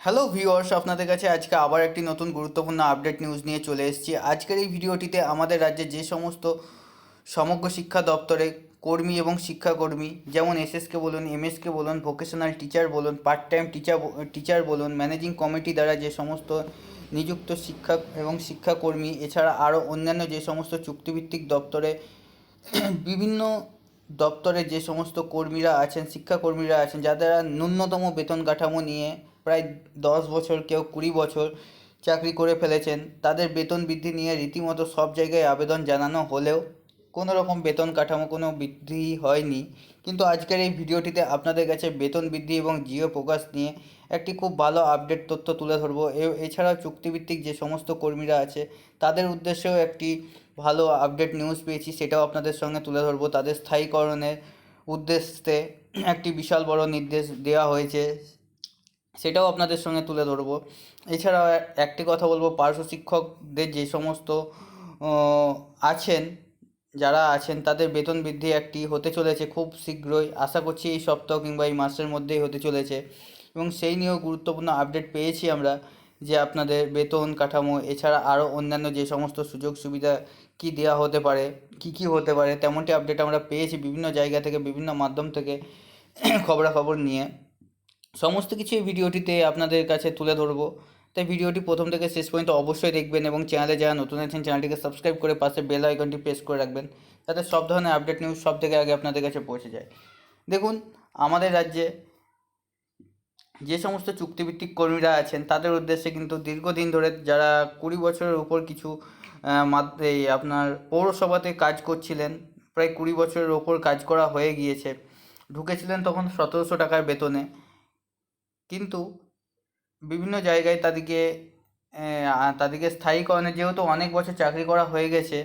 Hello viewers আপনাদের কাছে আজকে আবার একটি নতুন গুরুত্বপূর্ণ আপডেট নিউজ নিয়ে চলে এসেছি। আজকের এই ভিডিওটিতে আমাদের রাজ্যে যে সমস্ত সমগ্র শিক্ষা দপ্তরে কর্মী এবং শিক্ষাকর্মী, যেমন এসএসকে বলুন এমএসকে বলুন ভোকেশনাল টিচার বলুন পার্ট টাইম টিচার টিচার বলুন ম্যানেজিং কমিটি দ্বারা যে সমস্ত নিযুক্ত শিক্ষা এবং শিক্ষাকর্মী, এছাড়া আরও অন্যান্য যে সমস্ত চুক্তিভিত্তিক দপ্তরে, বিভিন্ন দপ্তরে যে সমস্ত কর্মীরা আছেন, শিক্ষাকর্মীরা আছেন, যাদের ন্যূনতম বেতন কাঠামো নিয়ে প্রায় দশ বছর, কেউ কুড়ি বছর চাকরি করে ফেলেছেন, তাদের বেতন বৃদ্ধি নিয়ে রীতিমতো সব জায়গায় আবেদন জানানো হলেও কোনো রকম বেতন কাঠামো কোনো বৃদ্ধি হয়নি। কিন্তু আজকের এই ভিডিওটিতে আপনাদের কাছে বেতন বৃদ্ধি এবং জিও প্রকাশ নিয়ে একটি খুব ভালো আপডেট তথ্য তুলে ধরবো। এছাড়াও চুক্তিভিত্তিক যে সমস্ত কর্মীরা আছে, তাদের উদ্দেশ্যেও একটি ভালো আপডেট নিউজ পেয়েছি, সেটাও আপনাদের সঙ্গে তুলে ধরবো। তাদের স্থায়ীকরণের উদ্দেশ্যে একটি বিশাল বড় নির্দেশ দেওয়া হয়েছে। সেটাও আপনাদের সঙ্গে তুলে ধরবো। এছাড়াও একটি কথা বলব, পার্শ্ব শিক্ষকদের যে সমস্ত আছেন, যারা আছেন, তাদের বেতন বৃদ্ধি একটি হতে চলেছে খুব শীঘ্রই। আশা করছি এই সপ্তাহ কিংবা এই মাসের মধ্যেই হতে চলেছে। এবং সেই নিয়েও গুরুত্বপূর্ণ আপডেট পেয়েছি আমরা, যে আপনাদের বেতন কাঠামো, এছাড়া আরও অন্যান্য যে সমস্ত সুযোগ সুবিধা কি দেওয়া হতে পারে, কি কি হতে পারে, তেমনটি আপডেট আমরা পেয়েছি বিভিন্ন জায়গা থেকে, বিভিন্ন মাধ্যম থেকে খবরাখবর নিয়ে। সমস্ত কিছু এই ভিডিওটিতে আপনাদের কাছে তুলে ধরবো। তাই ভিডিওটি প্রথম থেকে শেষ পর্যন্ত অবশ্যই দেখবেন এবং চ্যানেলে যারা নতুন আছেন, চ্যানেলটিকে সাবস্ক্রাইব করে পাশে বেল আইকনটি প্রেস করে রাখবেন, যাতে সব ধরনের আপডেট নিউজ সব থেকে আগে আপনাদের কাছে পৌঁছে যায়। দেখুন, আমাদের রাজ্যে যে সমস্ত চুক্তিভিত্তিক কর্মীরা আছেন, তাদের উদ্দেশ্যে কিন্তু দীর্ঘদিন ধরে যারা কুড়ি বছরের উপর কিছু এই আপনার পৌরসভাতে কাজ করছিলেন, প্রায় কুড়ি বছরের ওপর কাজ করা হয়ে গিয়েছে। ঢুকেছিলেন তখন সতেরোশো টাকার বেতনে। কিন্তু বিভিন্ন জায়গায় তাদেরকে তাদেরকে স্থায়ীকরণে যেহেতু অনেক বছর চাকরি করা হয়ে গেছে,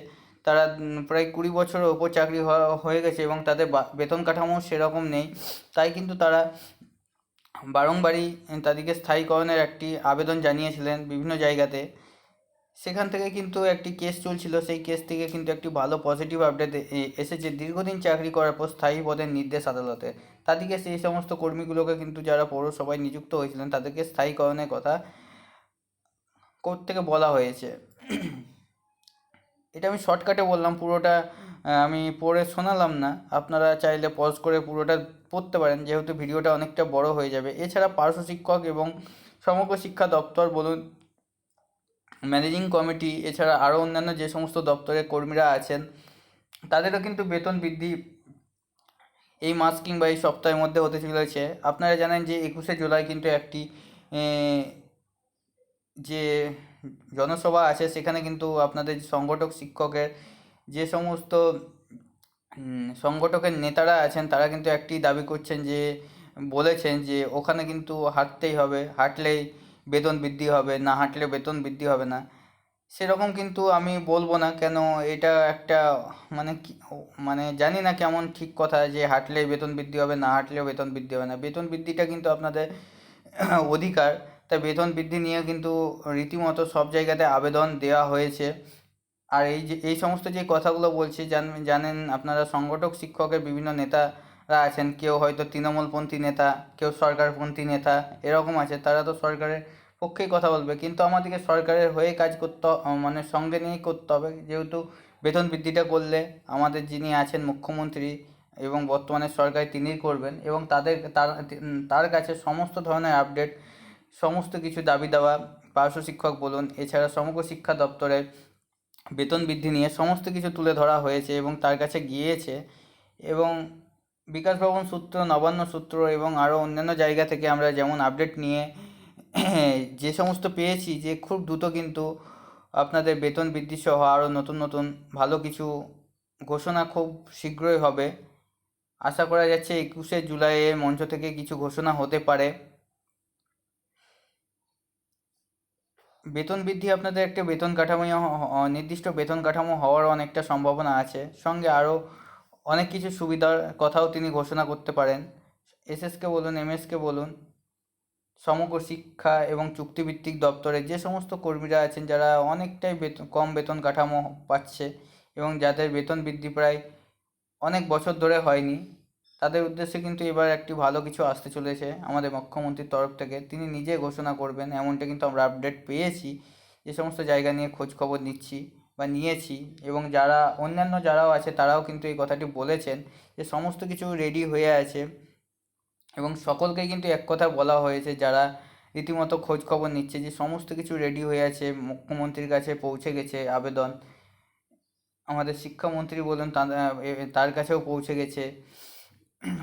তারা প্রায় কুড়ি বছরের ওপর চাকরি হয়ে গেছে এবং তাদের বেতন কাঠামো সেরকম নেই। তাই কিন্তু তারা বারংবারই তাদেরকে স্থায়ীকরণের একটি আবেদন জানিয়েছিলেন বিভিন্ন জায়গাতে। সেখান থেকে কিন্তু একটি কেস চলছিল। সেই কেস থেকে কিন্তু একটি ভালো পজিটিভ আপডেট এসেছে। দীর্ঘদিন চাকরি করার পর স্থায়ী পদের নির্দেশ আদালতে। তাদেরকে সেই সমস্ত কর্মীগুলোকে কিন্তু যারা পৌরসভায় নিযুক্ত হয়েছিলেন, তাদেরকে স্থায়ীকরণের কথা কোর্ট থেকে বলা হয়েছে। এটা আমি শর্টকাটে বললাম, পুরোটা আমি পড়ে শোনালাম না। আপনারা চাইলে পজ করে পুরোটা পড়তে পারেন, যেহেতু ভিডিওটা অনেকটা বড় হয়ে যাবে। এছাড়া পার্শ্ব শিক্ষক এবং সমগ্র শিক্ষা দপ্তর বলুন ম্যানেজিং কমিটি, এছাড়া আরও অন্যান্য যে সমস্ত দপ্তরের কর্মীরা আছেন, তাদেরও কিন্তু বেতন বৃদ্ধি এই মাস কিংবা এই সপ্তাহের মধ্যে হতে চলেছে। আপনারা জানেন যে একুশে জুলাই কিন্তু একটি যে জনসভা আছে, সেখানে কিন্তু আপনাদের সংগঠক, শিক্ষকের যে সমস্ত সংগঠকের নেতারা আছেন, তারা কিন্তু একটি দাবি করছেন যে, বলেছেন যে ওখানে কিন্তু হাঁটতেই হবে, হাঁটলেই বেতন বৃদ্ধি হবে, না হাঁটলে বেতন বৃদ্ধি হবে না। সেরকম কিন্তু আমি বলব না কেন এটা একটা মানে মানে জানি না কেমন ঠিক কথা যে হাঁটলে বেতন বৃদ্ধি হবে, না হাঁটলেও বেতন বৃদ্ধি হবে না। বেতন বৃদ্ধিটা কিন্তু আপনাদের অধিকার। তাই বেতন বৃদ্ধি নিয়ে কিন্তু রীতিমতো সব জায়গাতে আবেদন দেওয়া হয়েছে। আর এই যে, এই সমস্ত যে কথাগুলো বলছি, জান- জানেন আপনারা সংগঠক, শিক্ষকের বিভিন্ন নেতারা আছেন, কেউ হয়তো তৃণমূলপন্থী নেতা, কেউ সরকারপন্থী নেতা, এরকম আছে, তারা তো সরকারের পক্ষেই কথা বলবে। কিন্তু আমাদেরকে সরকারের হয়ে কাজ করতে মানে সঙ্গে নিয়েই করতে হবে। যেহেতু বেতন বৃদ্ধিটা করলে আমাদের যিনি আছেন মুখ্যমন্ত্রী এবং বর্তমানে সরকার তিনিই করবেন এবং তাদের, তার তার কাছে সমস্ত ধরনের আপডেট, সমস্ত কিছু দাবি দেওয়া, পার্শ্ব শিক্ষক বলুন, এছাড়া সমগ্র শিক্ষা দপ্তরের বেতন বৃদ্ধি নিয়ে সমস্ত কিছু তুলে ধরা হয়েছে এবং তার কাছে গিয়েছে এবং বিকাশ ভবন সূত্র, নবান্ন সূত্র এবং আরও অন্যান্য জায়গা থেকে আমরা যেমন আপডেট নিয়ে যে সমস্ত পেয়েছি যে খুব দ্রুত কিন্তু আপনাদের বেতন বৃদ্ধি সহ আরও নতুন নতুন ভালো কিছু ঘোষণা খুব শীঘ্রই হবে। আশা করা যাচ্ছে একুশে জুলাইয়ে মঞ্চ থেকে কিছু ঘোষণা হতে পারে। বেতন বৃদ্ধি আপনাদের একটা বেতন কাঠামো নির্দিষ্ট বেতন কাঠামো হওয়ার অনেকটা সম্ভাবনা আছে। সঙ্গে আরও অনেক কিছু সুবিধার কথাও তিনি ঘোষণা করতে পারেন। এসএসকে বলুন এমএসকে বলুন, সমগ্র শিক্ষা এবং চুক্তিভিত্তিক দপ্তরে যে সমস্ত কর্মীরা আছেন, যারা অনেকটাই বেতন কম বেতন কাঠামো পাচ্ছে এবং যাদের বেতন বৃদ্ধি প্রায় অনেক বছর ধরে হয়নি, তাদের উদ্দেশ্যে কিন্তু এবার একটি ভালো কিছু আসতে চলেছে আমাদের মুখ্যমন্ত্রীর তরফ থেকে। তিনি নিজে ঘোষণা করবেন, এমনটা কিন্তু আমরা আপডেট পেয়েছি। যে সমস্ত জায়গা নিয়ে খোঁজ খবর নিচ্ছি। বা নিয়েছি এবং যারা, অন্যান্য যারাও আছে তারাও কিন্তু এই কথাটি বলেছেন যে সমস্ত কিছু রেডি হয়ে আছে এবং সকলকে কিন্তু এক কথা বলা হয়েছে যারা রীতিমতো খোঁজ খবর নিচ্ছে যে সমস্ত কিছু রেডি হয়ে আছে, মুখ্যমন্ত্রীর কাছে পৌঁছে গেছে আবেদন। আমাদের শিক্ষামন্ত্রী বলুন তার- কাছেও পৌঁছে গেছে।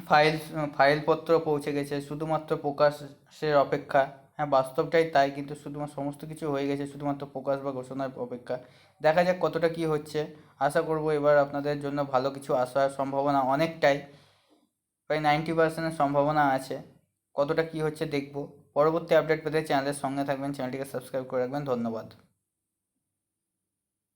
ফাইল, ফাইলপত্র পৌঁছে গেছে, শুধুমাত্র প্রকাশের অপেক্ষা। হ্যাঁ বাস্তবটাই তাই, কিন্তু শুধুমাত্র সমস্ত কিছু হয়ে গেছে, শুধুমাত্র প্রকাশ বা ঘোষণার অপেক্ষা। দেখা যাক কতটা কি হচ্ছে। আশা করব এবার আপনাদের জন্য ভালো কিছু আসার সম্ভাবনা অনেকটাই, প্রায় নাইনটি পার্সেন্টের সম্ভাবনা আছে। কতটা কি হচ্ছে দেখব। পরবর্তী আপডেট পেতে চ্যানেলের সঙ্গে থাকবেন চ্যানেলটিকে সাবস্ক্রাইব করে রাখবেন। ধন্যবাদ।